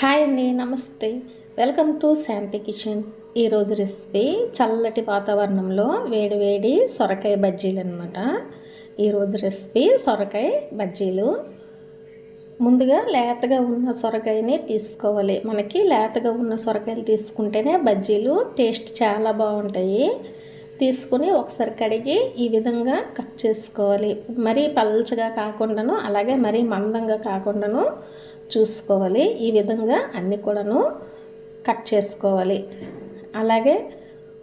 Hi అండి నమస్తే. Welcome to Shanti kitchen. ఈరోజు రెసిపీ చల్లటి వాతావరణంలో వేడివేడి సొరకాయ బజ్జీలు అనమాట ఈరోజు రెసిపీ సొరకాయ బజ్జీలు. ముందుగా లేతగా ఉన్న సొరకాయని తీసుకోవాలి. మనకి లేతగా ఉన్న సొరకాయలు తీసుకుంటేనే బజ్జీలు టేస్ట్ చాలా బాగుంటాయి. తీసుకుని ఒకసారి కడిగి ఈ విధంగా కట్ చేసుకోవాలి. మరీ పల్చగా కాకుండాను అలాగే మరీ మందంగా కాకుండాను చూసుకోవాలి. ఈ విధంగా అన్నీ కూడాను కట్ చేసుకోవాలి. అలాగే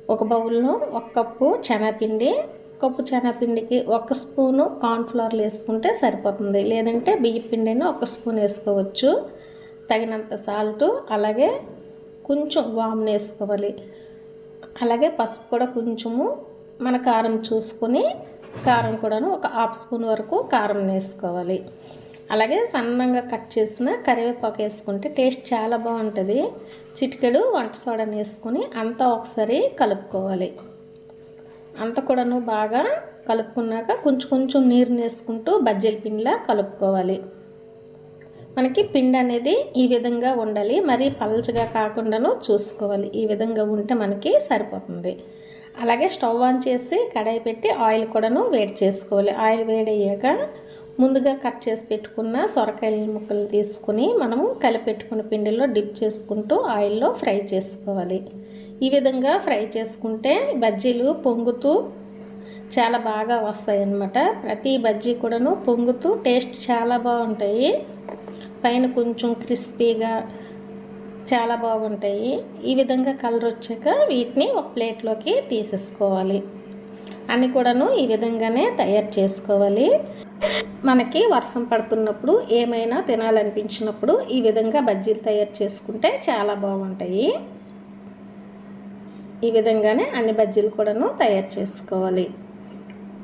ఒక బౌల్లో ఒక కప్పు శనగపిండి కప్పు శనగపిండికి ఒక స్పూను కార్న్ఫ్లవర్లు వేసుకుంటే సరిపోతుంది. లేదంటే బియ్య పిండి ఒక స్పూన్ వేసుకోవచ్చు. తగినంత సాల్టు అలాగే కొంచెం వామ్ వేసుకోవాలి. అలాగే పసుపు కూడా కొంచెము మన కారం చూసుకొని కారం కూడాను ఒక హాఫ్ స్పూన్ వరకు కారం వేసుకోవాలి. అలాగే సన్నంగా కట్ చేసిన కరివేపాకు వేసుకుంటే టేస్ట్ చాలా బాగుంటుంది. చిటికెడు వంట సోడాని వేసుకొని అంతా ఒకసారి కలుపుకోవాలి. అంత కూడాను బాగా కలుపుకున్నాక కొంచెం కొంచెం నీరుని వేసుకుంటూ బజ్జీల పిండిలా కలుపుకోవాలి. మనకి పిండి అనేది ఈ విధంగా ఉండాలి. మరీ పల్చగా కాకుండాను చూసుకోవాలి. ఈ విధంగా ఉంటే మనకి సరిపోతుంది. అలాగే స్టవ్ ఆన్ చేసి కడాయి పెట్టి ఆయిల్ కూడాను వేడి చేసుకోవాలి. ఆయిల్ వేడయ్యాక ముందుగా కట్ చేసి పెట్టుకున్న సొరకాయల ముక్కలు తీసుకుని మనము కలిపెట్టుకున్న పిండిలో డిప్ చేసుకుంటూ ఆయిల్లో ఫ్రై చేసుకోవాలి. ఈ విధంగా ఫ్రై చేసుకుంటే బజ్జీలు పొంగుతూ చాలా బాగా వస్తాయి అన్నమాట ప్రతి బజ్జీ కూడాను పొంగుతూ టేస్ట్ చాలా బాగుంటాయి. పైన కొంచెం క్రిస్పీగా చాలా బాగుంటాయి. ఈ విధంగా కలర్ వచ్చాక వీటిని ఒక ప్లేట్లోకి తీసేసుకోవాలి. అన్నీ కూడాను ఈ విధంగానే తయారు చేసుకోవాలి. మనకి వర్షం పడుతున్నప్పుడు ఏమైనా తినాలనిపించినప్పుడు ఈ విధంగా బజ్జీలు తయారు చేసుకుంటే చాలా బాగుంటాయి. ఈ విధంగానే అన్ని బజ్జీలు కూడాను తయారు చేసుకోవాలి.